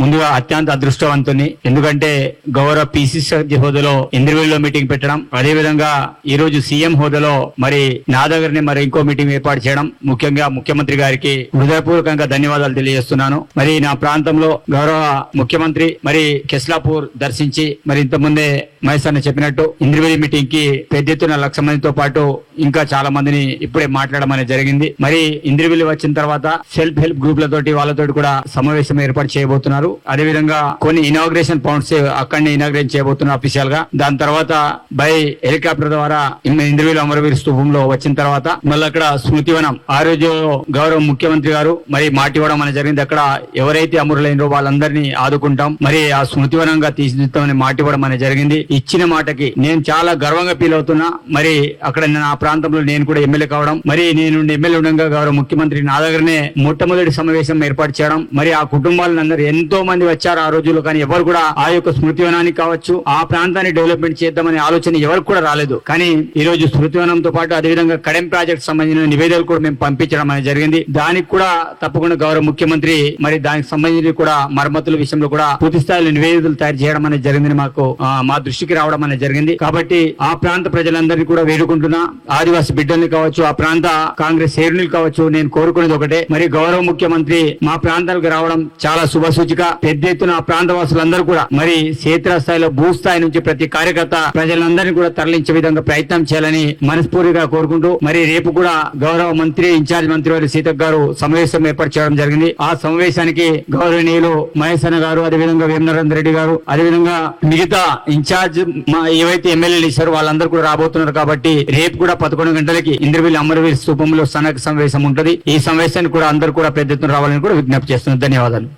ముందుగా అత్యంత అదృష్టవంతుని. ఎందుకంటే గౌరవ పిసిసి హోదాలో ఇంద్రవేలిలో మీటింగ్ పెట్టడం అదే విధంగా ఈ రోజు సీఎం హోదాలో మరి నా దగ్గరనే మరి ఇంకో మీటింగ్ ఏర్పాటు చేయడం ముఖ్యంగా ముఖ్యమంత్రి గారికి హృదయపూర్వకంగా ధన్యవాదాలు తెలియజేస్తున్నాను. మరి నా ప్రాంతంలో గౌరవ ముఖ్యమంత్రి మరి కెస్లాపూర్ దర్శించి మరి ఇంతకుముందే మహేష్ అన్న చెప్పినట్టు ఇంద్రవేది మీటింగ్కి పెద్ద ఎత్తున లక్ష మందితో పాటు ఇంకా చాలా మందిని ఇప్పుడే మాట్లాడడం అనేది జరిగింది. మరి ఇంద్రవెల్లి వచ్చిన తర్వాత సెల్ఫ్ హెల్ప్ గ్రూప్లతోటి వాళ్ళతోటి కూడా సమావేశం ఏర్పాటు చేయబోతున్నారు. అదేవిధంగా కొన్ని ఇనాగ్రేషన్ పౌండ్స్ అక్కడనే ఇనాగ్రేట్ చేయబోతున్నారు అఫీషియల్గా. దాని తర్వాత బై హెలికాప్టర్ ద్వారా ఇమ్ ఇంద్రవెల్లి అమరవీర వచ్చిన తర్వాత మళ్ళీ అక్కడ స్మృతివనం ఆ రోజు గౌరవ ముఖ్యమంత్రి గారు మరి మాట ఇవ్వడం అనేది జరిగింది. అక్కడ ఎవరైతే అమరులైనరో వాళ్ళందరినీ ఆదుకుంటాం. మరి ఆ స్మృతివనంగా తీర్చిదిద్దామని మాట ఇవ్వడం అనేది జరిగింది. ఇచ్చిన మాటకి నేను చాలా గర్వంగా ఫీల్ అవుతున్నా. మరి అక్కడ నా ప్రాంతంలో నేను కూడా ఎమ్మెల్యే కావడం మరి నేను ఎమ్మెల్యే ఉండగా గౌరవ ముఖ్యమంత్రి నా దగ్గరనే మొట్టమొదటి సమావేశం ఏర్పాటు చేయడం మరి ఆ కుటుంబాలందరూ ఎంతో మంది వచ్చారు ఆ రోజుల్లో కానీ ఎవరు కూడా ఆ యొక్క స్మృతివనానికి కావచ్చు ఆ ప్రాంతాన్ని డెవలప్మెంట్ చేద్దామనే ఆలోచన ఎవరికి కూడా రాలేదు. కానీ ఈ రోజు స్మృతివనంతో పాటు అదేవిధంగా కడెం ప్రాజెక్ట్ సంబంధించిన నివేదికలు కూడా మేము పంపించడం అనేది జరిగింది. దానికి కూడా తప్పకుండా గౌరవ ముఖ్యమంత్రి మరి దానికి సంబంధించి కూడా మరమ్మతుల విషయంలో కూడా పూర్తి స్థాయిలో నివేదికలు తయారు చేయడం అనేది జరిగింది మాకు మా దృష్టి దృష్టికి రావడం అనేది జరిగింది. కాబట్టి ఆ ప్రాంత ప్రజలందరినీ కూడా వేడుకుంటున్నా. ఆదివాసీ బిడ్డల్ని కావచ్చు ఆ ప్రాంత కాంగ్రెస్ శ్రేణులు కావచ్చు నేను కోరుకునేది ఒకటే. మరి గౌరవ ముఖ్యమంత్రి మా ప్రాంతాలకు రావడం చాలా శుభ సూచిక. పెద్ద ఎత్తున ఆ ప్రాంత వాసులందరూ కూడా మరి క్షేత్ర స్థాయిలో భూస్థాయి నుంచి ప్రతి కార్యకర్త ప్రజలందరినీ కూడా తరలించే విధంగా ప్రయత్నం చేయాలని మనస్ఫూర్తిగా కోరుకుంటూ మరి రేపు కూడా గౌరవ మంత్రి ఇన్ఛార్జ్ మంత్రి వారి సీతక్ గారు సమావేశం ఏర్పాటు చేయడం జరిగింది. ఆ సమావేశానికి గౌరవనీయులు మహేష్ గారు అదేవిధంగా వేమనరేంద్ర రెడ్డి గారు అదేవిధంగా మిగతా ఇన్ఛార్జ్ మా ఏవైతే ఎమ్మెల్యేలు ఇచ్చారో వాళ్ళందరూ కూడా రాబోతున్నారు కాబట్టి రేపు కూడా పదకొండు గంటలకి ఇంద్రవీల్ అమరవీర్ స్థూపంలో సనక సమావేశం ఉంటుంది. ఈ సమావేశానికి కూడా అందరూ కూడా పెద్ద ఎత్తున రావాలని కూడా విజ్ఞప్తి చేస్తున్నారు ధన్యవాదాలు.